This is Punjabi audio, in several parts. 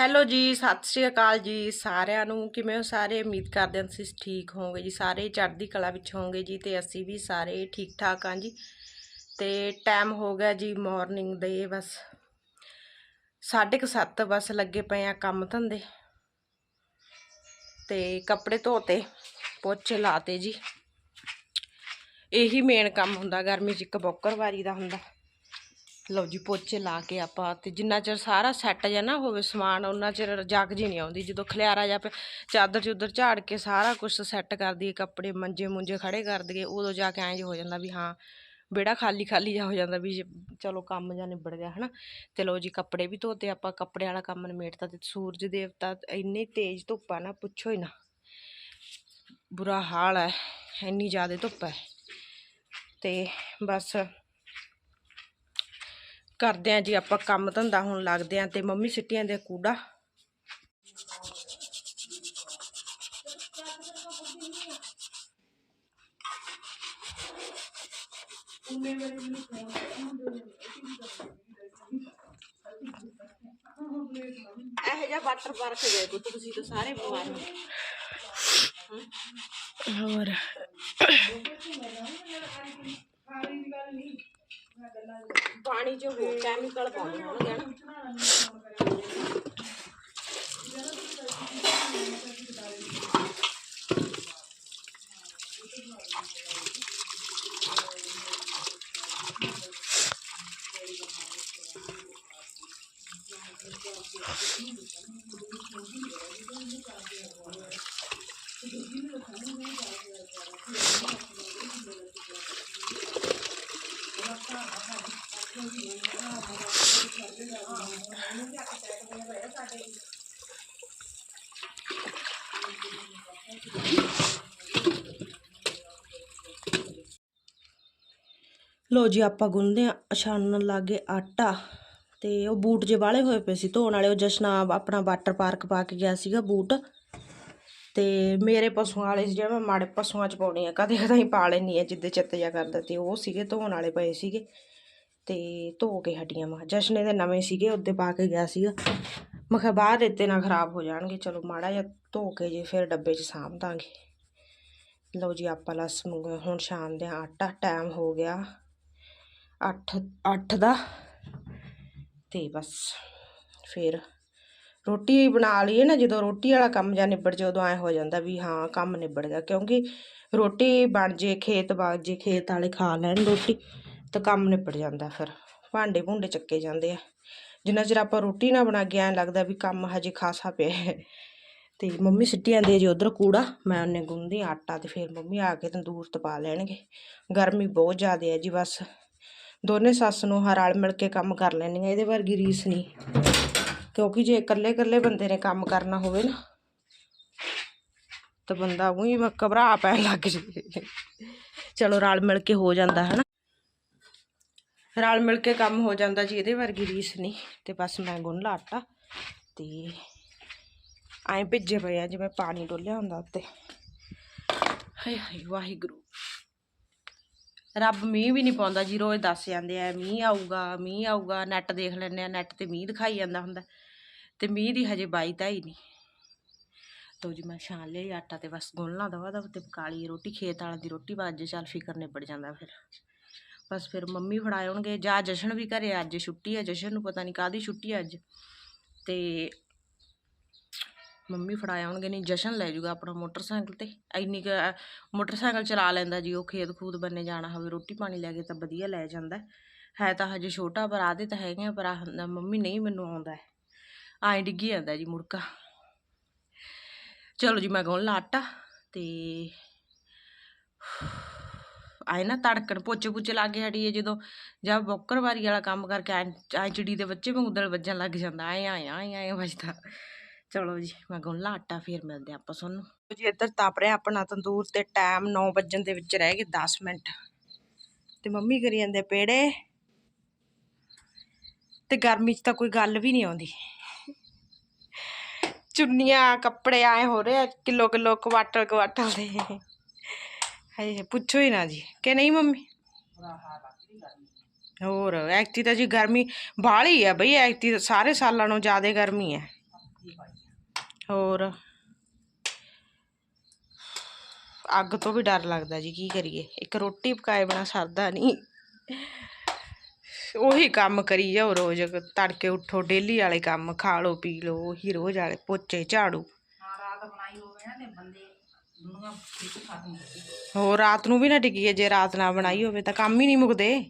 ਹੈਲੋ ਜੀ, ਸਤਿ ਸ਼੍ਰੀ ਅਕਾਲ ਜੀ ਸਾਰਿਆਂ ਨੂੰ। ਕਿਵੇਂ ਹੋ ਸਾਰੇ? ਉਮੀਦ ਕਰਦੇ ਹਾਂ ਤੁਸੀਂ ਠੀਕ ਹੋਵੋਗੇ ਜੀ। ਸਾਰੇ ਚੜ੍ਹਦੀ ਕਲਾ ਵਿੱਚ ਹੋਵੋਗੇ ਜੀ ਤੇ ਅਸੀਂ ਵੀ ਸਾਰੇ ਠੀਕ ਠਾਕ ਹਾਂ ਜੀ। ਤੇ ਟਾਈਮ ਹੋ ਗਿਆ ਜੀ ਮਾਰਨਿੰਗ ਦੇ ਬਸ। ਸਾਢੇ ਕੁ ਸੱਤ ਬਸ ਲੱਗੇ ਪਏ ਆ ਕੰਮ ਧੰਦੇ। ਤੇ ਕੱਪੜੇ ਧੋਤੇ, ਪੋਚੇ ਲਾਤੇ ਜੀ। ਇਹੀ ਮੇਨ ਕੰਮ ਹੁੰਦਾ, ਗਰਮੀ 'ਚ ਇੱਕ ਬੌਕਰਵਾਰੀ ਦਾ ਹੁੰਦਾ। ਲਓ ਜੀ, ਪੋਚੇ ਲਾ ਕੇ ਆਪਾਂ ਤੇ ਜਿੰਨਾ ਚਿਰ ਸਾਰਾ ਸੈੱਟ ਜਾਂ ਨਾ ਹੋਵੇ ਸਮਾਨ ਉਹਨਾਂ ਚਿਰ ਜਾਗ ਜੀ ਨਹੀਂ ਆਉਂਦੀ। ਜਦੋਂ ਖਲਿਆਰਾ ਜਾਂ ਪਿਆ ਚਾਦਰ ਚੁੱਦਰ ਝਾੜ ਕੇ ਸਾਰਾ ਕੁਝ ਸੈੱਟ ਕਰ ਦਈਏ, ਕੱਪੜੇ ਮੰਜੇ ਮੁੰਜੇ ਖੜੇ ਕਰ ਦਈਏ, ਉਦੋਂ ਜਾ ਕੇ ਐਂ ਜਿਹਾ ਹੋ ਜਾਂਦਾ ਵੀ ਹਾਂ ਬੇੜਾ ਖਾਲੀ ਖਾਲੀ ਜਾ ਹੋ ਜਾਂਦਾ ਵੀ ਜੇ ਚਲੋ ਕੰਮ ਜਾਂ ਨਿਬੜ ਗਿਆ, ਹਨਾ। ਤੇ ਲਓ ਜੀ, ਕੱਪੜੇ ਵੀ ਧੋਤੇ, ਆਪਾਂ ਕੱਪੜੇ ਵਾਲਾ ਕੰਮ ਨਿਮੇੜਤਾ ਤੇ ਸੂਰਜ ਦੇਵਤਾ ਇੰਨੀ ਤੇਜ਼ ਧੁੱਪ ਆ ਨਾ, ਪੁੱਛੋ ਹੀ ਨਾ। ਬੁਰਾ ਹਾਲ ਹੈ, ਇੰਨੀ ਜ਼ਿਆਦਾ ਧੁੱਪ ਹੈ। ਤੇ ਬਸ ਕਰਦੇ ਆ ਜੀ ਆਪਾਂ ਕੰਮ ਧੰਦਾ ਹੁਣ ਲੱਗਦੇ ਆ ਤੇ ਮੰਮੀ ਸਿੱਟੀਆਂ ਦੇ ਕੂੜਾ। ਇਹ ਜਿਹਾ ਵਾਟਰ ਪਾਰਕ ਗਏ ਤੁਸੀਂ ਤਾਂ ਸਾਰੇ ਬਿਮਾਰ ਹੋ ਹੋਰ। Là bộ. ਲੋ ਜੀ, ਆਪਾਂ ਗੁੰਨਦੇ ਆ ਛਾਣਨ ਲਾਗੇ ਆਟਾ ਤੇ ਉਹ ਬੂਟ ਜੇ ਵਾਲੇ ਹੋਏ ਪਏ ਸੀ ਧੋਣ ਵਾਲੇ, ਉਹ ਜਸ਼ਨਾ ਆਪਣਾ ਵਾਟਰ ਪਾਰਕ ਪਾ ਕੇ ਗਿਆ ਸੀਗਾ ਬੂਟ। ਤੇ ਮੇਰੇ ਪਸ਼ੂਆਂ ਵਾਲੇ ਜਿਹੜੇ, ਮੈਂ ਮਾੜੇ ਪਸ਼ੂਆਂ ਚ ਪਾਉਣੇ ਆ, ਕਦੇ ਕਦਾਈ ਪਾ ਲੈਣੀ ਆ, ਜਿੱਦੇ ਚਿੱਤ ਜਾ ਕਰਦਾ ਤੇ ਉਹ ਸੀਗੇ, ਧੋਣ ਵਾਲੇ ਪਏ ਸੀਗੇ। ਤੇ ਧੋ ਕੇ ਹਟੀਆਂ ਮੈਂ, ਜਸ਼ਨੇ ਦੇ ਨਵੇਂ ਸੀਗੇ, ਉਹਦੇ ਪਾ ਕੇ ਗਿਆ ਸੀਗਾ। ਮੈਂ ਕਿਹਾ ਬਾਹਰ ਦਿੱਤੇ ਨਾ ਖਰਾਬ ਹੋ ਜਾਣਗੇ, ਚਲੋ ਮਾੜਾ ਜਿਹਾ ਧੋ ਕੇ ਜੇ ਫਿਰ ਡੱਬੇ 'ਚ ਸਾਂਭ ਦਾਂਗੇ। ਲਓ ਜੀ ਆਪਾਂ ਲਸ ਹੁਣ ਸ਼ਾਮ ਦੇ ਆਟਾ ਟਾਈਮ ਹੋ ਗਿਆ 8 8 ਦਾ ਤੇ ਬਸ ਫਿਰ ਰੋਟੀ ਬਣਾ ਲਈਏ ਨਾ ਜਦੋਂ ਰੋਟੀ ਵਾਲਾ ਕੰਮ ਜਾਂ ਨਿਬੜ ਜੇ ਉਦੋਂ ਐ ਹੋ ਜਾਂਦਾ ਵੀ ਹਾਂ ਕੰਮ ਨਿਬੜ ਗਿਆ, ਕਿਉਂਕਿ ਰੋਟੀ ਬਣ ਜੇ ਖੇਤ ਬਾਗ ਜੇ ਖੇਤ ਵਾਲੇ ਖਾ ਲੈਣ ਰੋਟੀ ਤਾਂ ਕੰਮ ਨਿਬੜ ਜਾਂਦਾ ਫਿਰ, ਭਾਂਡੇ ਭੁੰਡੇ ਚੱਕੇ ਜਾਂਦੇ ਆ। ਜਿੰਨਾ ਚਿਰ ਆਪਾਂ ਰੋਟੀ ਨਾ ਬਣਾ ਕੇ ਐਂ ਲੱਗਦਾ ਵੀ ਕੰਮ ਹਜੇ ਖਾਸਾ ਪਿਆ ਹੈ। ਤੇ ਮੰਮੀ ਸਿੱਟੀ ਜਾਂਦੀ ਹੈ ਜੀ ਉਧਰ ਕੂੜਾ, ਮੈਂ ਉਹਨੇ ਗੁੰਨਦੀ ਆਟਾ ਤੇ ਫਿਰ ਮੰਮੀ ਆ ਕੇ ਤੰਦੂਰ ਤਪਾ ਲੈਣਗੇ। ਗਰਮੀ ਬਹੁਤ ਜ਼ਿਆਦਾ ਹੈ ਜੀ ਬਸ। ਦੋਨੇ ਸੱਸ ਨੂੰ ਹਾਂ ਰਲ ਮਿਲ ਕੇ ਕੰਮ ਕਰ ਲੈਣੀਆਂ ਇਹਦੇ ਵਰਗੀ ਰੀਸ ਨਹੀਂ। ਕਿਉਂਕਿ ਜੇ ਇਕੱਲੇ ਇਕੱਲੇ ਬੰਦੇ ਨੇ ਕੰਮ ਕਰਨਾ ਹੋਵੇ ਨਾ, ਤਾਂ ਬੰਦਾ ਉਹੀ ਘਬਰਾ ਪੈਣ ਲੱਗ ਜੇ ਚਲੋ ਰਲ ਮਿਲ ਕੇ ਹੋ ਜਾਂਦਾ ਹੈ ਨਾ ਰਲ ਮਿਲ ਕੇ ਕੰਮ ਹੋ ਜਾਂਦਾ ਜੀ, ਇਹਦੇ ਵਰਗੀ ਰੀਸ ਨਹੀਂ। ਤੇ ਬਸ ਮੈਂ ਗੁੰਨ ਲਾ ਆਟਾ ਤੇ ਐਂ ਭਿੱਜੇ ਪਏ ਆ, ਜਿਵੇਂ ਪਾਣੀ ਡੋਲਿਆ ਹੁੰਦਾ ਉੱਤੇ। ਹਾਏ ਹਾਏ, ਵਾਹਿਗੁਰੂ। ਰੱਬ ਮੀਂਹ ਵੀ ਨਹੀਂ ਪਾਉਂਦਾ ਜੀ, ਰੋਜ਼ ਦੱਸ ਜਾਂਦੇ ਆ, ਮੀਂਹ ਆਊਗਾ ਮੀਂਹ ਆਊਗਾ ਨੈਟ ਦੇਖ ਲੈਂਦੇ ਆ ਨੈਟ ਤੇ ਮੀਂਹ ਦਿਖਾਈ ਜਾਂਦਾ ਹੁੰਦਾ। ਤੇ ਮੀਂਹ ਦੀ ਹਜੇ ਬਾਈ ਤਾਂ ਹੀ ਨਹੀਂ। ਤੋ ਜੀ ਮੈਂ ਛਾਣ ਲਿਆ ਆਟਾ ਤੇ ਬਸ ਗੁੰਨਣਾ ਦਵਾ ਦਵਾ ਤੇ ਪਕਾ ਲਈ ਰੋਟੀ, ਖੇਤ ਵਾਲਾ ਦੀ ਰੋਟੀ ਬਾਅਦ ਚੱਲ ਫਿਕਰ ਨਿਬੜ ਜਾਂਦਾ ਫਿਰ। ਬਸ ਫਿਰ ਮੰਮੀ ਫੜਾਏ ਹੋਣਗੇ। ਜਾਂ ਜਸ਼ਨ ਵੀ ਘਰੇ ਅੱਜ ਛੁੱਟੀ ਹੈ ਜਸ਼ਨ ਨੂੰ, ਪਤਾ ਨਹੀਂ ਕਾਦੀ ਛੁੱਟੀ ਹੈ ਅੱਜ। ਤੇ ਮੰਮੀ ਫੜਾਏ ਆਉਣਗੇ ਨਹੀਂ ਜਸ਼ਨ ਲੈ ਜੂਗਾ ਆਪਣਾ ਮੋਟਰਸਾਈਕਲ ਤੇ। ਇੰਨੀ ਕੁ ਮੋਟਰਸਾਈਕਲ ਚਲਾ ਲੈਂਦਾ ਜੀ, ਉਹ ਖੇਤ ਖੂਦ ਬੰਨੇ ਜਾਣਾ ਹੋਵੇ, ਰੋਟੀ ਪਾਣੀ ਲੈ ਕੇ ਤਾਂ ਵਧੀਆ ਲੈ ਜਾਂਦਾ। ਹੈ। ਤਾਂ ਹਜੇ ਛੋਟਾ, ਪਰ ਆਦੇ ਤਾਂ ਹੈਗੇ ਆ, ਪਰ ਆਹ ਮੰਮੀ ਨਹੀਂ ਮੈਨੂੰ ਆਉਂਦਾ ਹੈ। ਆਏ ਡਿੱਗੀ ਜਾਂਦਾ ਜੀ ਮੁੜਕਾ। ਚਲੋ ਜੀ, ਮੈਂ ਗੁੰਨ ਲਾ ਆਟਾ ਤੇ ਆਏ ਨਾ ਤੜਕਣ, ਪੋਚੇ ਪੁੱਚੇ ਲਾ ਕੇ ਹਟੀਏ ਜਦੋਂ, ਜਾਂ ਬੋਕਰਵਾਰੀ ਵਾਲਾ ਕੰਮ ਕਰਕੇ ਐਂ ਐਂ ਚਿੜੀ ਦੇ ਬੱਚੇ ਵਾਂਗੂ ਉਦਲ ਵੱਜਣ ਲੱਗ ਜਾਂਦਾ ਆਏ ਆਏ ਆਏ ਆਏ ਵੱਜਦਾ। ਚਲੋ ਜੀ, ਮੈਂ ਗੁੰਨ ਆਟਾ, ਫੇਰ ਮਿਲਦੇ ਆਪਾਂ ਤੁਹਾਨੂੰ। ਜੀ, ਇੱਧਰ ਤਪ ਰਿਹਾ ਆਪਣਾ ਤੰਦੂਰ ਤੇ ਟਾਈਮ 9 ਵਜਣ ਦੇ ਵਿੱਚ ਰਹਿ ਗਏ 10 ਮਿੰਟ। ਤੇ ਮੰਮੀ ਕਰੀ ਜਾਂਦੇ ਪੇੜੇ। ਤੇ ਗਰਮੀ 'ਚ ਤਾਂ ਕੋਈ ਗੱਲ ਵੀ ਨਹੀਂ ਆਉਂਦੀ। ਚੁੰਨੀਆਂ, ਕੱਪੜੇ ਆਏ ਹੋ ਰਹੇ ਆ ਕਿਲੋ ਕਿਲੋ ਕਵਾਟਲ ਕਵਾਟਲ ਦੇ। ਹਾਏ ਪੁੱਛੋ ਹੀ ਨਾ ਜੀ। ਕਿ ਨਹੀਂ ਮੰਮੀ? ਹੋਰ ਐਕਤੀ ਤਾਂ ਜੀ ਗਰਮੀ ਬਾਹਲੀ ਆ ਬਈ ਐਕਤੀ ਤਾਂ ਸਾਰੇ ਸਾਲਾਂ ਨਾਲੋਂ ਜ਼ਿਆਦਾ ਗਰਮੀ ਹੈ ਹੋਰ? ਅੱਗ ਤੋਂ ਵੀ ਡਰ ਲੱਗਦਾ ਜੀ, ਕੀ ਕਰੀਏ? ਇੱਕ ਰੋਟੀ ਪਕਾਏ ਬਿਨਾ ਸਰਦਾ ਨਹੀਂ। ਉਹੀ ਕੰਮ ਕਰੀ ਜਾਓ ਰੋਜ਼, ਤੜਕੇ ਉੱਠੋ, ਡੇਲੀ ਵਾਲੇ ਕੰਮ, ਖਾ ਲਓ, ਪੀ ਲਓ, ਉਹੀ ਰੋਜ਼ ਵਾਲੇ ਪੋਚੇ, ਝਾੜੂ। ਹਾਂ, ਰਾਤ ਬਣਾਈ ਹੋਵੇ ਨਾ ਤੇ ਬੰਦੇ ਹੋ ਗਈ। ਹੋਰ ਰਾਤ ਨੂੰ ਵੀ ਨਾ ਟਿਕੀਏ ਜੇ ਰਾਤ ਨਾ ਬਣਾਈ ਹੋਵੇ ਤਾਂ ਕੰਮ ਹੀ ਨਹੀਂ ਮੁੱਕਦੇ।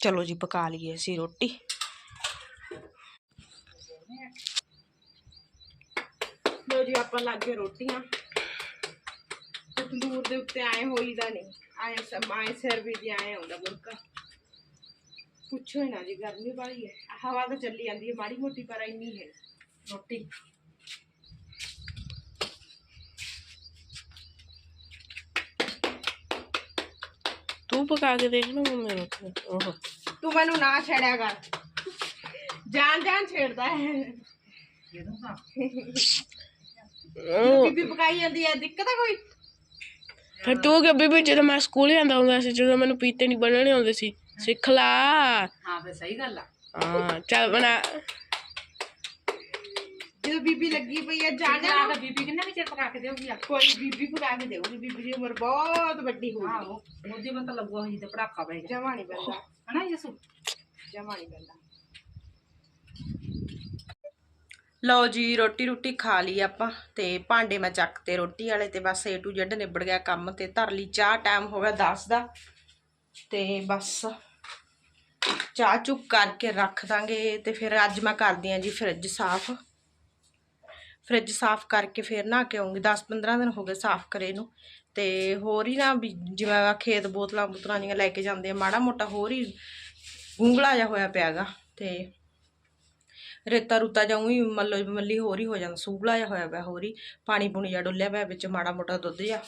ਚਲੋ ਜੀ ਪਕਾ ਲਈਏ ਅਸੀਂ ਰੋਟੀ। ਲੋ ਜੀ ਆਪਾਂ ਲੱਗ ਗਏ ਰੋਟੀਆਂ। ਤੇ ਤੰਦੂਰ ਦੇ ਉੱਤੇ ਆਏ ਹੋਈਦਾ ਨਹੀਂ। ਆਏ ਸਮਾਏ ਸਿਰ ਵੀ ਦੀ ਆਏ ਹੁੰਦਾ ਮੁਰਕਾ ਪੁੱਛੋ ਹੀ ਨਾ ਜੀ ਗਰਮੀ ਵਾਲੀ ਹੈ। ਹਵਾ ਤਾਂ ਚੱਲੀ ਜਾਂਦੀ ਹੈ ਮਾੜੀ ਮੋਟੀ ਪਰ ਇੰਨੀ ਹੈ। ਰੋਟੀ। ਤੂੰ ਪਕਾ ਕੇ ਦੇਖ ਨਾ ਮੰਮੀ ਨੂੰ ਉਹ ਤੂੰ ਮੈਨੂੰ ਨਾ ਛੇੜਿਆ ਕਰ। ਜਾਨ ਜਾਨ ਛੇੜਦਾ ਹੈ। ਬੀਬੀ ਪਕਾਈ ਜਾਂਦੀ ਹੈ ਦਿੱਕਤ ਹੈ ਕੋਈ? ਫਿਰ ਤੂੰ ਕਿ ਬੀਬੀ ਜਦੋਂ ਮੈਂ ਸਕੂਲ ਜਾਂਦਾ ਹੁੰਦਾ ਸੀ ਜਦੋਂ ਮੈਨੂੰ ਪੀਤੇ ਨਹੀਂ ਬਣਾਉਣੇ ਆਉਂਦੇ ਸੀ ਸਿੱਖ ਲਾ। ਹਾਂ ਫੇ ਸਹੀ ਗੱਲ ਆ। ਹਾਂ ਚੱਲ ਬਣਾ। ਜਦੋਂ ਬੀਬੀ ਲੱਗੀ ਪਈ ਹੈ ਜਾਨ ਜਾ ਜਾਨ ਕੇ ਬੀਬੀ ਕਿੰਨੇ ਵੀ ਚਿਰ ਪਕਾ ਕੇ ਦੇਊਗੀ ਆ ਕੋਈ ਬੀਬੀ ਪਕਾ ਕੇ ਦੇਊਗੀ ਬੀਬੀ ਦੀ ਉਮਰ ਬਹੁਤ ਵੱਡੀ ਹੋ ਆਹੋ ਉਹਦੀ ਮਤ ਲੱਗੂਗਾ ਹੋਈ ਤੇ ਪੜਾਕਾ ਪੈ ਗਿਆ ਜਮਾ ਨਹੀਂ ਪੈਂਦਾ ਹਨਾ ਯਸੂ ਜਮਾ ਨਹੀਂ ਪੈਂਦਾ ਲਓ ਜੀ ਰੋਟੀ ਰੋਟੀ ਖਾ ਲਈ ਆਪਾਂ ਤੇ ਭਾਂਡੇ ਮੈਂ ਚੱਕਤੇ ਰੋਟੀ ਵਾਲੇ ਤੇ ਬਸ A to Z ਨਿਬੜ ਗਿਆ ਕੰਮ ਤੇ ਧਰ ਲਈ ਚਾਹ ਟਾਈਮ ਹੋ ਗਿਆ 10 ਦਾ ਤੇ ਬਸ ਚਾਹ ਚੁੱਕ ਕਰਕੇ ਰੱਖ ਦਾਂਗੇ ਤੇ ਫਿਰ ਅੱਜ ਮੈਂ ਕਰਦੀ ਆਂ ਜੀ ਫ੍ਰਿਜ ਸਾਫ਼ ਫ੍ਰਿਜ ਸਾਫ਼ ਕਰਕੇ ਫਿਰ ਨਾ ਕੇ ਆਉਂਗੀ 10-15 ਦਿਨ ਹੋ ਗਏ ਸਾਫ਼ ਕਰੇ ਨੂੰ। ਤੇ ਹੋਰ ਹੀ ਨਾ ਵੀ ਜਿਵੇਂ ਖੇਤ ਬੋਤਲਾਂ ਬੋਤਲਾਂ ਜੀਆਂ ਲੈ ਕੇ ਜਾਂਦੇ ਆ, ਮਾੜਾ ਮੋਟਾ ਹੋਰ ਹੀ ਗੁੰਗਲਾ ਜਿਹਾ ਹੋਇਆ ਪਿਆਗਾ ਤੇ ਰੇਤਾ ਰੁਤਾ ਜਾਉਂ ਹੀ ਮੱਲੋ ਮੱਲੀ ਹੋਰ ਹੀ ਹੋ ਜਾਂਦਾ ਸੂਗਲਾ ਜਿਹਾ ਹੋਇਆ ਪਿਆ ਹੋਰ ਹੀ। ਪਾਣੀ ਪੂਣੀ ਜਿਹਾ ਡੁੱਲਿਆ ਪਿਆ ਵਿੱਚ, ਮਾੜਾ ਮੋਟਾ ਦੁੱਧ ਜਿਹਾ।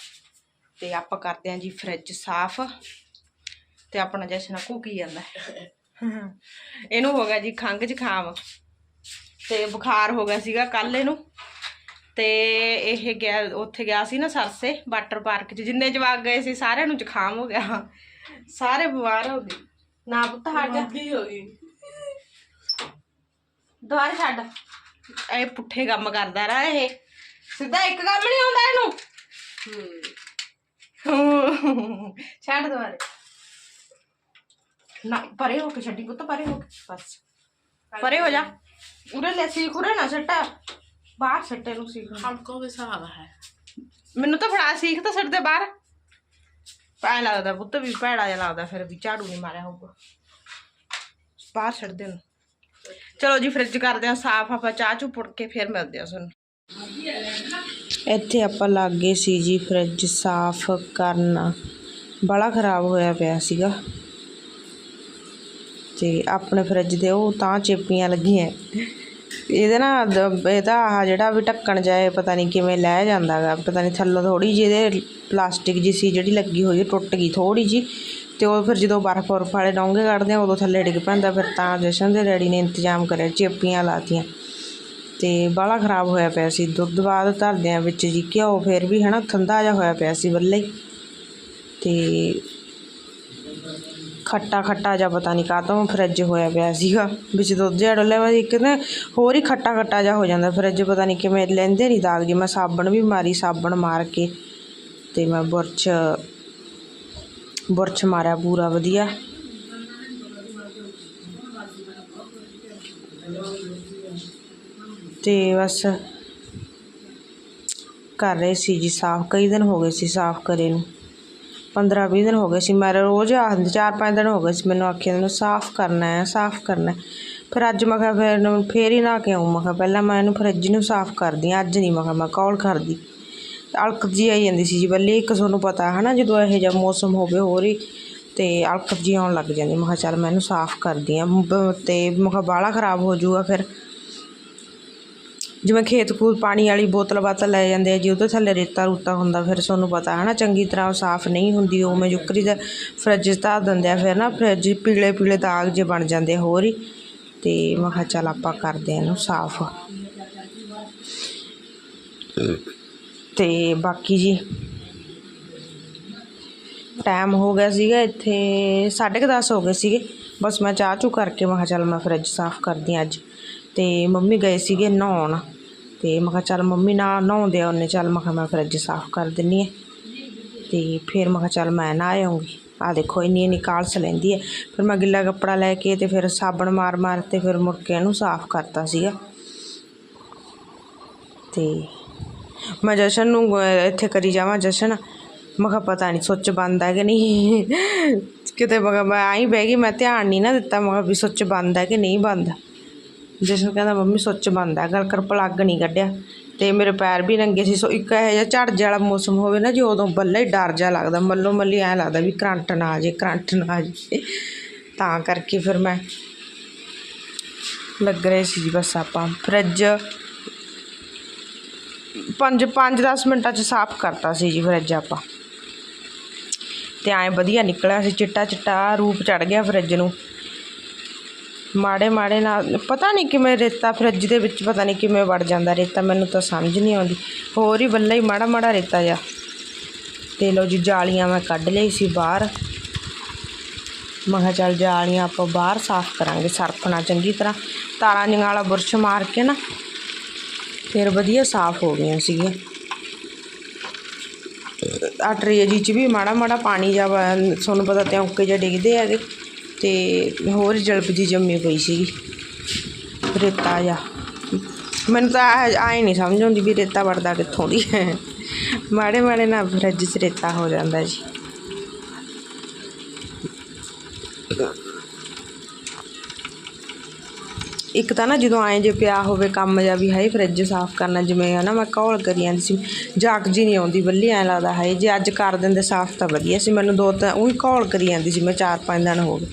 ਤੇ ਆਪਾਂ ਕਰਦੇ ਆਂ ਜੀ ਫ੍ਰਿਜ ਸਾਫ਼। ਤੇ ਆਪਣਾ ਜਸ਼ਨ ਘੁਕੀ ਜਾਂਦਾ। ਇਹਨੂੰ ਹੋ ਗਿਆ ਜੀ ਖੰਘ ਜ਼ੁਕਾਮ। ਤੇ ਬੁਖਾਰ ਹੋ ਗਿਆ ਸੀਗਾ ਕੱਲ ਇਹਨੂੰ। ਤੇ ਇਹ ਗਿਆ ਉੱਥੇ ਗਿਆ ਸੀ ਨਾ ਸਰਸੇ ਵਾਟਰ ਪਾਰਕ 'ਚ ਜਿੰਨੇ ਜਵਾਕ ਗਏ ਸੀ ਸਾਰਿਆਂ ਨੂੰ ਜ਼ੁਕਾਮ ਹੋ ਗਿਆ। ਸਾਰੇ ਬਿਮਾਰ ਹੋ ਗਏ। ਨਾ ਪੁੱਤ ਹਟ ਜਾ। ਹੋ ਗਈ। ਦੁਬਾਰਾ ਛੱਡ। ਇਹ ਪੁੱਠੇ ਕੰਮ ਕਰਦਾ ਰਾ ਇਹ। ਸਿੱਧਾ ਇੱਕ ਕੰਮ ਨਹੀਂ ਆਉਂਦਾ ਇਹਨੂੰ। ਹੂੰ ਛੱਡ ਦੁਬਾਰੇ। ਨਾ ਪਰੇ ਹੋ ਕੇ ਛੱਡੀ ਪੁੱਤ ਪਰੇ ਹੋ ਕੇ। ਬਸ। ਪਰੇ ਹੋ ਜਾ। ਉਰੇ ਲੈ ਸੀਖ ਉਰੇ ਨਾ ਛੱਟਾ ਬਾਹਰ ਛੱਟੇ ਨੂੰ ਸੀਖ हमको भी सहारा है ਮੈਨੂੰ ਤਾਂ ਫੜਾ ਸੀਖ ਤਾਂ ਛੱਡ ਦੇ ਬਾਹਰ ਪੈ ਲੱਗਦਾ ਪੁੱਤ ਵੀ ਭੈੜਾ ਜਿਹਾ ਲੱਗਦਾ ਫਿਰ ਵੀ ਝਾੜੂ ਨਹੀਂ ਮਾਰਿਆ ਹੋਊਗਾ ਬਾਹਰ ਛੱਡ ਦੇ ਨੂੰ ਚਲੋ ਜੀ ਫ੍ਰਿਜ ਕਰਦੇ ਆ ਸਾਫ ਆਪਾਂ ਚਾਹ ਚੂ ਪੁੜ ਕੇ ਫਿਰ ਮਿਲਦੇ ਆ ਤੁਹਾਨੂੰ ਇੱਥੇ ਆਪਾਂ ਲੱਗ ਗਏ ਸੀ ਜੀ ਫ੍ਰਿਜ ਸਾਫ ਕਰਨਾ ਬੜਾ ਖਰਾਬ ਹੋਇਆ ਪਿਆ ਸੀਗਾ ਤੇ ਆਪਣੇ ਫ੍ਰਿਜ ਦੇ ਉਹ ਤਾਂ ਚੇਪੀਆਂ ਲੱਗੀਆਂ ਇਹਦੇ ਨਾ ਦ- ਇਹਦਾ ਆਹ ਜਿਹੜਾ ਵੀ ਢੱਕਣ ਜਾਏ ਪਤਾ ਨਹੀਂ ਕਿਵੇਂ ਲੈ ਜਾਂਦਾਗਾ ਪਤਾ ਨਹੀਂ ਥੱਲੋਂ ਥੋੜੀ ਜਿਹੀ ਇਹਦੇ ਪਲਾਸਟਿਕ ਜੀ ਸੀ ਜਿਹੜੀ ਲੱਗੀ ਹੋਈ ਹੈ, ਟੁੱਟ ਗਈ ਥੋੜੀ ਜੀ ਤੇ ਉਹ ਫਿਰ ਜਦੋਂ ਬਰਫ਼ ਬਰਫ ਵਾਲੇ ਡੋਂਗੇ ਕੱਢਦੇ ਆ ਉਦੋਂ ਥੱਲੇ ਡਿੱਗ ਪੈਂਦਾ ਫਿਰ ਤਾਂ ਜਸ਼ਨ ਦੇ ਡੈਡੀ ਨੇ ਇੰਤਜ਼ਾਮ ਕਰਿਆ ਚੇਪੀਆਂ ਲਾਤੀਆਂ। ਤੇ ਬਾਹਲਾ ਖਰਾਬ ਹੋਇਆ ਪਿਆ ਸੀ ਦੁੱਧ ਬਾਅਦ ਧਰਦਿਆਂ ਵਿੱਚ ਜੀ ਘਿਓ ਫਿਰ ਵੀ ਹਨਾ ਠੰਡਾ ਜਿਹਾ ਹੋਇਆ ਪਿਆ ਸੀ ਬੱਲੇ ਹੀ। ਤੇ ਖੱਟਾ ਖੱਟਾ ਜਿਹਾ ਪਤਾ ਨਹੀਂ ਕਾਹਤੋਂ ਫਰਿੱਜ ਹੋਇਆ ਪਿਆ ਸੀਗਾ। ਵਿੱਚ ਦੁੱਧ ਜਿਹਾ ਡੋਲਿਆ ਵਾ ਇੱਕ ਨਾ ਹੋਰ ਹੀ ਖੱਟਾ ਖੱਟਾ ਜਿਹਾ ਹੋ ਜਾਂਦਾ। ਫਰਿੱਜ ਪਤਾ ਨਹੀਂ ਕਿਵੇਂ ਲੈਂਦੇ ਨਹੀਂ ਦਾਗ ਜੀ। ਮੈਂ ਸਾਬਣ ਵੀ ਮਾਰੀ, ਸਾਬਣ ਮਾਰ ਕੇ ਤੇ ਮੈਂ ਬੁਰਸ਼ ਬੁਰਸ਼ ਮਾਰਿਆ ਪੂਰਾ ਵਧੀਆ। ਤੇ ਬਸ ਕਰ ਰਹੇ ਸੀ ਜੀ, ਸਾਫ਼ ਕਈ ਦਿਨ ਹੋ ਗਏ ਸੀ ਸਾਫ਼ ਕਰੇ ਨੂੰ। 15 20 ਦਿਨ ਹੋ ਗਏ ਸੀ। ਮੈਂ ਰੋਜ਼ ਆਖਦੀ ਚਾਰ ਪੰਜ ਦਿਨ ਹੋ ਗਏ ਸੀ ਮੈਨੂੰ ਆਖਿਆ ਨੂੰ ਸਾਫ਼ ਕਰਨਾ ਹੈ, ਸਾਫ਼ ਕਰਨਾ ਫਿਰ ਅੱਜ ਮੈਂ ਕਿਹਾ, ਫਿਰ ਨੂੰ ਫੇਰ ਹੀ ਨਾ ਕੇ ਆਊਂ ਮੈਂ ਕਿਹਾ, ਪਹਿਲਾਂ ਮੈਂ ਇਹਨੂੰ ਫਰਿੱਜ ਨੂੰ ਸਾਫ਼ ਕਰਦੀ ਹਾਂ, ਅੱਜ ਨਹੀਂ। ਮੈਂ ਕਿਹਾ, ਮੈਂ ਕੌਲ ਕਰਦੀ। ਅਲਕ ਜੀ ਆਈ ਜਾਂਦੀ ਸੀ ਜੀ ਬੱਲੇ ਇੱਕ ਤੁਹਾਨੂੰ ਪਤਾ ਹੈ ਨਾ ਜਦੋਂ ਇਹੋ ਜਿਹਾ ਮੌਸਮ ਹੋਵੇ ਹੋਰ ਹੀ, ਤੇ ਅਲਕ ਜੀ ਆਉਣ ਲੱਗ ਜਾਂਦੀ। ਮੈਂ ਕਿਹਾ, ਚੱਲ ਮੈਂ ਇਹਨੂੰ ਸਾਫ਼ ਕਰਦੀ ਹਾਂ, ਬ- ਤੇ ਮੈਂ ਕਿਹਾ ਬਾਹਲਾ ਖਰਾਬ ਹੋ ਜਾਊਗਾ ਫਿਰ। ਜਿਵੇਂ ਖੇਤ ਖੂਤ ਪਾਣੀ ਵਾਲੀ ਬੋਤਲ ਬਾਤਲ ਲੈ ਜਾਂਦੇ ਆ, ਜੀ ਉਹਦੇ ਥੱਲੇ ਰੇਤਾ ਰੂਤਾ ਹੁੰਦਾ, ਫਿਰ ਤੁਹਾਨੂੰ ਪਤਾ ਹੈ ਨਾ, ਚੰਗੀ ਤਰ੍ਹਾਂ ਉਹ ਸਾਫ਼ ਨਹੀਂ ਹੁੰਦੀ ਉਹ ਮੈਂ ਜੁਕਰੀ ਦਾ ਫਰਿੱਜ 'ਚ ਦਿੰਦੇ ਆ, ਫਿਰ ਨਾ ਫਰਿੱਜ ਪੀਲੇ ਪੀਲੇ ਦਾਗ ਜੇ ਬਣ ਜਾਂਦੇ ਹੋਰ ਹੀ। ਤੇ ਮੈਂ ਕਿਹਾ ਚੱਲ ਆਪਾਂ ਕਰਦੇ ਆ ਇਹਨੂੰ ਸਾਫ਼। ਤੇ ਬਾਕੀ ਜੀ ਟਾਈਮ ਹੋ ਗਿਆ ਸੀਗਾ ਇੱਥੇ 10:30 ਹੋ ਗਏ ਸੀਗੇ। ਬਸ ਮੈਂ ਚਾਹ ਚੂ ਕਰਕੇ ਮੈਂ ਕਿਹਾ ਚੱਲ ਮੈਂ ਫਰਿੱਜ ਸਾਫ਼ ਕਰਦੀ ਹਾਂ ਅੱਜ। ਤੇ ਮੰਮੀ ਗਏ ਸੀਗੇ ਨਹਾਉਣ। ਤੇ ਮੈਂ ਕਿਹਾ, ਚੱਲ ਮੰਮੀ ਨਾ ਨਹਾਉਂਦੇ ਆ ਉਹਨੇ, ਚੱਲ ਮੈਂ ਕਿਹਾ, ਮੈਂ ਫਰਿੱਜ ਸਾਫ਼ ਕਰ ਦਿੰਨੀ ਆ। ਤੇ ਫਿਰ ਮੈਂ ਕਿਹਾ, ਚੱਲ ਮੈਂ ਨਾ ਆਉਂਗੀ। ਆ ਦੇਖੋ, ਇੰਨੀ ਇੰਨੀ ਕਾਲਸ ਲੈਂਦੀ ਹੈ ਫਿਰ ਮੈਂ ਗਿੱਲਾ ਕੱਪੜਾ ਲੈ ਕੇ ਤੇ ਫਿਰ ਸਾਬਣ ਮਾਰ ਮਾਰ ਤੇ ਫਿਰ ਮੁੜ ਕੇ ਇਹਨੂੰ ਸਾਫ਼ ਕਰਤਾ ਸੀਗਾ। ਤੇ ਮੈਂ ਜਸ਼ਨ ਨੂੰ ਇੱਥੇ ਕਰੀ ਜਾਵਾਂ ਜਸ਼ਨ। ਮੈਂ ਕਿਹਾ, ਪਤਾ ਨਹੀਂ ਸੁੱਚ ਬੰਦ ਹੈ ਕਿ ਨਹੀਂ। ਕਿਤੇ ਮੈਂ ਕਿਹਾ, ਮੈਂ ਆਈ ਬਹਿ ਗਈ, ਮੈਂ ਧਿਆਨ ਨਹੀਂ ਨਾ ਦਿੱਤਾ। ਮੈਂ ਕਿਹਾ ਵੀ ਸੁੱਚ ਬੰਦ ਹੈ ਕਿ ਨਹੀਂ ਬੰਦ? ਜਸ਼ਨ ਕਹਿੰਦਾ ਮੰਮੀ ਸੁੱਚ ਬੰਦ ਹੈ ਕਰ ਪਲੱਗ ਨਹੀਂ ਕੱਢਿਆ। ਤੇ ਮੇਰੇ ਪੈਰ ਵੀ ਨੰਗੇ ਸੀ, ਸੋ ਇੱਕ ਇਹੋ ਜਿਹਾ ਝੜ ਜਿਹਾ ਵਾਲਾ ਮੌਸਮ ਹੋਵੇ ਨਾ, ਜੀ ਉਦੋਂ ਬੱਲੇ ਹੀ ਡਰ ਜਾ ਲੱਗਦਾ, ਮੱਲੋ ਮੱਲੀ ਐਂ ਲੱਗਦਾ ਵੀ ਕਰੰਟ ਨਾ ਆ ਜੇ, ਕਰੰਟ ਨਾ ਆ ਜੇ। ਤਾਂ ਕਰਕੇ ਫਿਰ ਮੈਂ ਲੱਗ ਰਹੇ ਸੀ ਜੀ ਬਸ ਆਪਾਂ। ਫਰਿੱਜ ਪੰਜ ਪੰਜ 10 ਮਿੰਟਾਂ 'ਚ ਸਾਫ਼ ਕਰਤਾ ਸੀ ਜੀ ਫਰਿੱਜ ਆਪਾਂ। ਤੇ ਐਂ ਵਧੀਆ ਨਿਕਲਿਆ ਸੀ ਚਿੱਟਾ ਚਿੱਟਾ ਰੂਪ ਚੜ ਗਿਆ ਫਰਿੱਜ ਨੂੰ। ਮਾੜੇ ਮਾੜੇ ਨਾਲ, ਪਤਾ ਨਹੀਂ ਕਿਵੇਂ ਰੇਤਾ ਫਰਿੱਜ ਦੇ ਵਿੱਚ ਪਤਾ ਨਹੀਂ ਕਿਵੇਂ ਵੜ ਜਾਂਦਾ ਰੇਤਾ, ਮੈਨੂੰ ਤਾਂ ਸਮਝ ਨਹੀਂ ਆਉਂਦੀ। ਹੋਰ ਹੀ ਬੱਲਾ ਹੀ ਮਾੜਾ ਮਾੜਾ ਰੇਤਾ ਜਾ ਤੇ ਲੋ ਜੀ, ਜਾਲੀਆਂ ਮੈਂ ਕੱਢ ਲਈ ਸੀ ਬਾਹਰ। ਮੈਂ ਕਿਹਾ ਚੱਲ ਜਾਲੀਆਂ ਆਪਾਂ ਬਾਹਰ ਸਾਫ਼ ਕਰਾਂਗੇ ਸਰਫ ਨਾਲ ਚੰਗੀ ਤਰ੍ਹਾਂ। ਤਾਰਾਂ ਜਿਹੀਆਂ ਵਾਲਾ ਬੁਰਸ਼ ਮਾਰ ਕੇ ਨਾ, ਫਿਰ ਵਧੀਆ ਸਾਫ਼ ਹੋ ਗਈਆਂ ਸੀਗੀਆਂ। ਆ ਟਰੇ ਜੀ ਚ ਵੀ ਮਾੜਾ ਮਾੜਾ ਪਾਣੀ ਜਾ ਤੁਹਾਨੂੰ ਪਤਾ ਤਿਉਂਕੇ ਜਿਹਾ ਡਿੱਗਦੇ ਹੈਗੇ। ਅਤੇ ਹੋਰ ਜਲਬ ਜਿਹੀ ਜੰਮੀ ਪਈ ਸੀਗੀ। ਰੇਤਾ ਜਿਹਾ। ਮੈਨੂੰ ਤਾਂ ਆਏ ਨਹੀਂ ਸਮਝ ਆਉਂਦੀ ਵੀ ਰੇਤਾ ਵੜਦਾ ਕਿੱਥੋਂ ਦੀ। ਹੈ ਮਾੜੇ ਮਾੜੇ ਨਾਲ ਫਰਿੱਜ 'ਚ ਰੇਤਾ ਹੋ ਜਾਂਦਾ ਜੀ। ਇੱਕ ਤਾਂ ਨਾ ਜਦੋਂ ਆਏ ਜੇ ਪਿਆ ਹੋਵੇ ਕੰਮ ਜਾਂ ਵੀ ਹਾਏ ਫਰਿੱਜ ਸਾਫ਼ ਕਰਨਾ, ਜਿਵੇਂ ਹਨਾ ਮੈਂ ਘੋਲ ਕਰੀ ਜਾਂਦੀ ਸੀ ਜਾਗ ਜੀ ਨਹੀਂ ਆਉਂਦੀ ਬੱਲੀ, ਐਂ ਲੱਗਦਾ ਹਾਏ ਜੇ ਅੱਜ ਕਰ ਦਿੰਦੇ ਸਾਫ਼ ਤਾਂ ਵਧੀਆ ਸੀ, ਮੈਨੂੰ ਦੋ ਤਾਂ ਉਹੀ ਘੋਲ ਕਰੀ ਜਾਂਦੀ ਸੀ ਮੈਂ ਚਾਰ ਪੰਜ ਦਿਨ ਹੋ ਗਏ,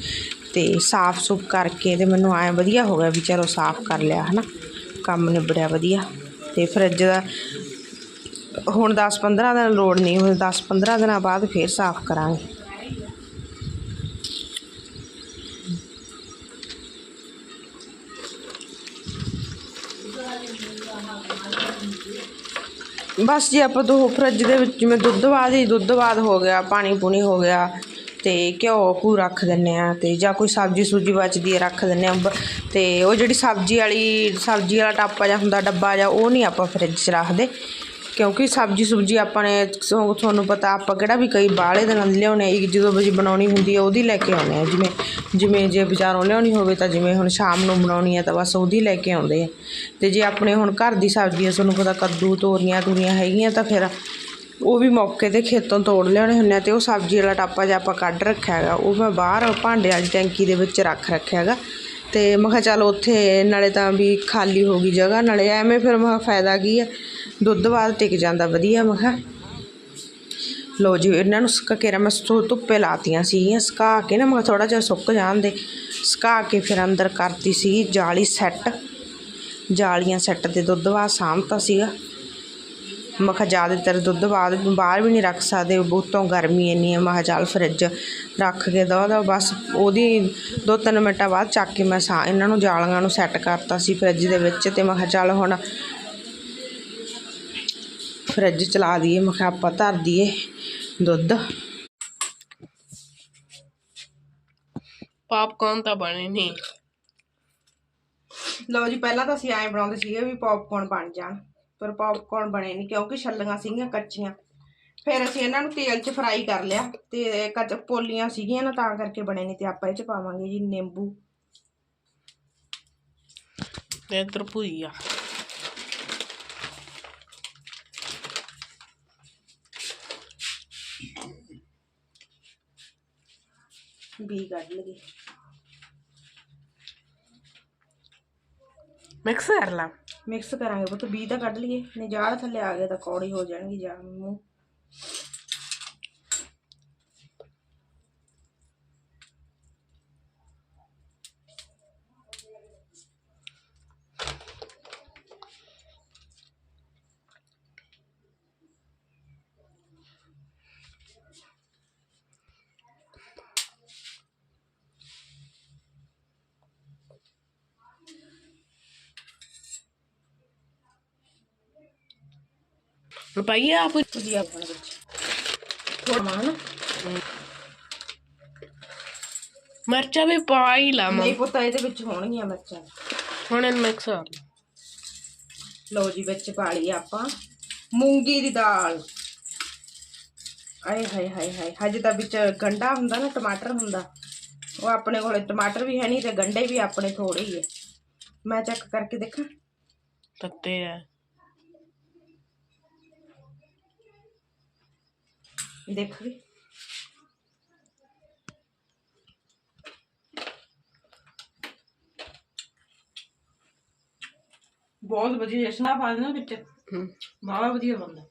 ਤੇ ਸਾਫ਼ ਸੁਫ ਕਰਕੇ ਤੇ ਮੈਨੂੰ ਐਂ ਵਧੀਆ ਹੋ ਗਿਆ ਵੀ ਚਲੋ ਸਾਫ਼ ਕਰ ਲਿਆ ਹਨਾ, ਕੰਮ ਨਿਬੜਿਆ ਵਧੀਆ, ਤੇ ਫਰਿੱਜ ਦਾ ਹੁਣ 10 15 ਦਿਨ ਲੋੜ ਨਹੀਂ, ਹੁਣ 10 15 ਦਿਨਾਂ ਬਾਅਦ ਫੇਰ ਸਾਫ਼ ਕਰਾਂਗੇ। ਬਸ ਜੀ ਆਪਾਂ ਦੋ ਫਰਿੱਜ ਦੇ ਵਿੱਚ ਜਿਵੇਂ ਦੁੱਧ ਬਾਅਦ ਹੀ ਦੁੱਧ ਬਾਅਦ ਹੋ ਗਿਆ, ਪਾਣੀ ਪੂਣੀ ਹੋ ਗਿਆ ਤੇ ਘਿਓ ਘੂ ਰੱਖ ਦਿੰਨੇ ਆ ਤੇ ਜਾਂ ਕੋਈ ਸਬਜ਼ੀ ਸੂਜੀ ਬਚਦੀ ਹੈ ਰੱਖ ਦਿੰਨੇ ਆ ਬ- ਤੇ ਉਹ ਜਿਹੜੀ ਸਬਜ਼ੀ ਵਾਲੀ, ਸਬਜ਼ੀ ਵਾਲਾ ਟਾਪਾ ਜਾਂ ਹੁੰਦਾ, ਡੱਬਾ ਜਾਂ ਉਹ ਨਹੀਂ ਆਪਾਂ ਫਰਿੱਜ 'ਚ ਰੱਖਦੇ। ਕਿਉਂਕਿ ਸਬਜ਼ੀ ਸੁਬਜੀ ਆਪਾਂ ਨੇ ਸੋ- ਤੁਹਾਨੂੰ ਪਤਾ, ਆਪਾਂ ਕਿਹੜਾ ਵੀ ਕਈ ਬਾਹਲੇ ਦਿਨ ਲਿਆਉਣੇ ਆ, ਇੱਕ ਜਦੋਂ ਵਜੀ ਬਣਾਉਣੀ ਹੁੰਦੀ ਆ, ਉਹਦੀ ਲੈ ਕੇ ਆਉਂਦੇ ਆ। ਜਿਵੇਂ ਜਿਵੇਂ ਜੇ ਬਾਜ਼ਾਰੋਂ ਲਿਆਉਣੀ ਹੋਵੇ ਤਾਂ ਜਿਵੇਂ ਹੁਣ ਸ਼ਾਮ ਨੂੰ ਬਣਾਉਣੀ ਹੈ ਤਾਂ ਬਸ ਉਹਦੀ ਲੈ ਕੇ ਆਉਂਦੇ ਆ। ਤੇ ਜੇ ਆਪਣੇ ਹੁਣ ਘਰ ਦੀ ਸਬਜ਼ੀ ਹੈ ਤੁਹਾਨੂੰ ਪਤਾ ਕੱਦੂ, ਤੋਰੀਆਂ, ਤੂਰੀਆਂ ਹੈਗੀਆਂ ਤਾਂ ਫਿਰ ਉਹ ਵੀ ਮੌਕੇ ਤੇ ਖੇਤੋਂ ਤੋੜ ਲਿਆਉਣੇ ਹੁੰਦੇ ਆ ਤੇ ਉਹ ਸਬਜ਼ੀ ਵਾਲਾ ਟਾਪਾ ਜਿਹਾ ਆਪਾਂ ਕੱਢ ਰੱਖਿਆ ਹੈਗਾ, ਉਹ ਮੈਂ ਬਾਹਰ ਭਾਂਡੇ ਵਾਲੀ ਟੈਂਕੀ ਦੇ ਵਿੱਚ ਰੱਖ ਰੱਖਿਆ ਹੈਗਾ। ਤੇ ਮੈਂ ਕਿਹਾ ਚੱਲ ਉੱਥੇ ਨਾਲੇ ਤਾਂ ਵੀ ਖਾਲੀ ਹੋ ਗਈ ਜਗ੍ਹਾ, ਨਾਲੇ ਐਵੇਂ ਫਿਰ ਮੈਂ ਕਿਹਾ ਫਾਇਦਾ ਕੀ ਹੈ ਦੁੱਧ ਬਾਅਦ ਟਿਕ ਜਾਂਦਾ, ਵਧੀਆ ਮੈਂ ਕਿਹਾ। ਲੋ ਜੀ, ਇਹਨਾਂ ਨੂੰ ਸੁਕਾ ਕੇ ਮੈਂ ਧੁ- ਧੁੱਪੇ ਲਾਤੀਆਂ ਸੀਗੀਆਂ, ਸੁਕਾ ਕੇ ਨਾ, ਮੈਂ ਥੋੜਾ ਜਿਹਾ ਸੁੱਕ ਜਾਣ ਦੇ। ਸੁਕਾ ਕੇ ਫਿਰ ਅੰਦਰ ਕਰਤੀ ਸੀਗੀ ਜਾਲੀ ਸੈੱਟ। ਜਾਲੀਆਂ ਸੈੱਟ ਤੇ ਦੁੱਧ ਬਾਅਦ ਸਾਂਭਤਾ ਸੀਗਾ। ਮੈਂ ਕਿਹਾ ਜ਼ਿਆਦਾਤਰ ਦੁੱਧ ਬਾਅਦ ਬਾਹਰ ਵੀ ਨਹੀਂ ਰੱਖ ਸਕਦੇ, ਬਹੁਤੋਂ ਗਰਮੀ ਇੰਨੀ ਹੈ ਮੈਂ ਕਿਹਾ, ਚੱਲ ਫਰਿੱਜ ਰੱਖ ਕੇ ਦੋ ਦੋ ਬਸ ਉਹਦੀ ਦੋ ਤਿੰਨ ਮਿੰਟਾਂ ਬਾਅਦ ਚੱਕ ਕੇ ਮੈਂ ਸਾ, ਇਹਨਾਂ ਨੂੰ ਜਾਲੀਆਂ ਨੂੰ ਸੈੱਟ ਕਰਤਾ ਸੀ ਫਰਿੱਜ ਦੇ ਵਿੱਚ ਤੇ ਮੈਂ ਕਿਹਾ, ਚੱਲ ਹੁਣ ਫਰਿੱਜ ਚਲਾ ਦਈਏ ਮੈਂ ਕਿਹਾ ਆਪਾਂ ਧਰ ਦਈਏ ਦੁੱਧ। ਪਾਪਕੌਰਨ ਤਾਂ ਬਣੇ ਨਹੀਂ ਲਓ ਜੀ ਪਹਿਲਾਂ ਤਾਂ ਅਸੀਂ ਐਂ ਬਣਾਉਂਦੇ ਸੀਗੇ ਵੀ ਪੌਪਕੌਰਨ ਬਣ ਜਾਣ ਪਰ ਪੌਪਕੌਰਨ ਬਣੇ ਨਹੀਂ ਕਿਉਂਕਿ ਛੱਲੀਆਂ ਸੀਗੀਆਂ ਕੱਚੀਆਂ। ਫਿਰ ਅਸੀਂ ਇਹਨਾਂ ਨੂੰ ਤੇਲ 'ਚ ਫਰਾਈ ਕਰ ਲਿਆ ਤੇ ਕੱਚ ਪੋਲੀਆਂ ਸੀਗੀਆਂ ਨਾ ਤਾਂ ਕਰਕੇ ਬਣੇ ਨਹੀਂ ਤੇ ਆਪਾਂ ਇਹ 'ਚ ਪਾਵਾਂਗੇ ਜੀ ਨਿੰਬੂ। ਤੇ ਇੱਧਰ ਵੀ ਕੱਢ ਲਈਏ। ਮਿਕਸ ਕਰ ਲਾ। ਮਿਕਸ ਕਰਾਂਗੇ ਪੁੱਤ ਬੀ ਤਾਂ ਕੱਢ ਲਈਏ ਨਹੀਂ ਜਾੜ ਥੱਲੇ ਆ ਗਿਆ ਤਾਂ ਕੌੜੀ ਹੋ ਜਾਣਗੀ ਜਾਂ ਮੂੰਹ। ਪਾਈਏ ਆਪ ਜੀ ਆਪਣ ਵਿੱਚ ਥੋੜਾ ਮਾਨ ਮਿਰਚਾਂ ਵੀ ਪਾ ਹੀ ਲਾਵਾਂ। ਨਹੀਂ ਪੁੱਤ ਇਹਦੇ ਵਿੱਚ ਹੋਣਗੀਆਂ ਮਿਰਚਾਂ। ਹੁਣ ਇਹ ਮਿਕਸ ਕਰ ਲਓ ਜੀ ਵਿੱਚ ਪਾ ਲਈ ਆਪਾਂ। ਮੂੰਗੀ ਦੀ ਦਾਲ। ਆਏ ਹਾਏ ਹਾਏ ਹਾਏ। ਹਜੇ ਤਾਂ ਵਿੱਚ ਗੰਡਾ ਹੁੰਦਾ ਨਾ ਟਮਾਟਰ ਹੁੰਦਾ। ਉਹ ਆਪਣੇ ਕੋਲੇ ਟਮਾਟਰ ਵੀ ਹੈ ਨਹੀਂ ਤੇ ਗੰਡੇ ਵੀ ਆਪਣੇ ਥੋੜੇ ਹੀ ਹੈ ਮੈਂ ਚੈੱਕ ਕਰਕੇ ਦੇਖਾਂ। ਤੱਤੇ ਆ। ਦੇਖ ਵੀ। ਬਹੁਤ ਵਧੀਆ ਜਸ਼ਨਾ ਪਾ ਦੇਣਾ ਵਿੱਚ। ਹੂੰ। ਬਹੁਤ ਵਧੀਆ ਬਣਦਾ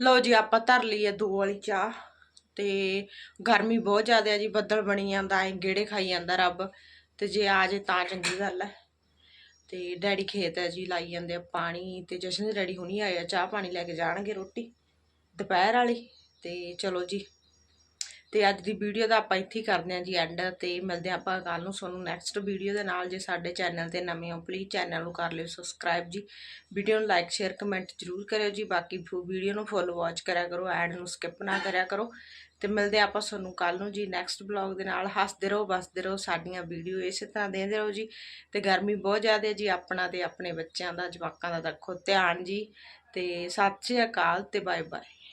ਲਓ ਜੀ ਆਪਾਂ ਧਰ ਲਈ ਹੈ ਦੋ ਵਾਲੀ ਚਾਹ ਤੇ ਗਰਮੀ ਬਹੁਤ ਜ਼ਿਆਦਾ ਹੈ ਜੀ ਬੱਦਲ ਬਣੀ ਜਾਂਦਾ ਐ ਗੇੜੇ ਖਾਈ ਜਾਂਦਾ ਰੱਬ ਤੇ ਜੇ ਆ ਜੇ ਤਾਂ ਚੰਗੀ ਗੱਲ ਹੈ। ਤੇ ਡੈਡੀ ਖੇਤ ਹੈ ਜੀ, ਲਾਈ ਜਾਂਦੇ ਆ ਪਾਣੀ ਤੇ ਜਸ਼ਨ ਦੇ ਡੈਡੀ ਹੁਣੀ ਆਏ ਆ, ਚਾਹ ਪਾਣੀ ਲੈ ਕੇ ਜਾਣਗੇ ਰੋਟੀ, ਦੁਪਹਿਰ ਵਾਲੀ ਤੇ ਚਲੋ ਜੀ। ਤੇ ਅੱਜ ਦੀ ਵੀਡੀਓ ਦਾ ਆਪਾਂ ਇੱਥੇ ਹੀ ਕਰਦੇ ਹਾਂ ਜੀ ਐਂਡ ਤੇ ਮਿਲਦੇ ਹਾਂ ਆਪਾਂ ਕੱਲ ਨੂੰ ਤੁਹਾਨੂੰ ਨੈਕਸਟ ਵੀਡੀਓ ਦੇ ਨਾਲ। ਜੇ ਸਾਡੇ ਚੈਨਲ ਤੇ ਨਵੇਂ ਹੋ ਪਲੀਜ਼ ਚੈਨਲ ਨੂੰ ਕਰ ਲਿਓ ਸਬਸਕ੍ਰਾਈਬ ਜੀ। ਵੀਡੀਓ ਨੂੰ ਲਾਈਕ ਸ਼ੇਅਰ ਕਮੈਂਟ ਜ਼ਰੂਰ ਕਰਿਓ ਜੀ। ਬਾਕੀ ਵੀਡੀਓ ਨੂੰ ਫੁੱਲ ਵਾਚ ਕਰਿਆ ਕਰੋ ਐਡ ਨੂੰ ਸਕਿਪ ਨਾ ਕਰਿਆ ਕਰੋ। ਤੇ ਮਿਲਦੇ ਆਪਾਂ ਤੁਹਾਨੂੰ ਕੱਲ ਨੂੰ ਜੀ ਨੈਕਸਟ ਬਲੌਗ ਦੇ ਨਾਲ। ਹੱਸਦੇ ਰਹੋ ਬਸਦੇ ਰਹੋ ਸਾਡੀਆਂ ਵੀਡੀਓ ਇਸੇ ਤਰ੍ਹਾਂ ਦੇਖਦੇ ਰਹੋ ਜੀ। ਤੇ ਗਰਮੀ ਬਹੁਤ ਜ਼ਿਆਦਾ ਹੈ ਜੀ, ਆਪਣਾ ਤੇ ਆਪਣੇ ਬੱਚਿਆਂ ਦਾ, ਜਵਾਕਾਂ ਦਾ ਰੱਖੋ ਧਿਆਨ ਜੀ। ਤੇ ਸਤਿ ਸ਼੍ਰੀ ਅਕਾਲ ਤੇ ਬਾਏ ਬਾਏ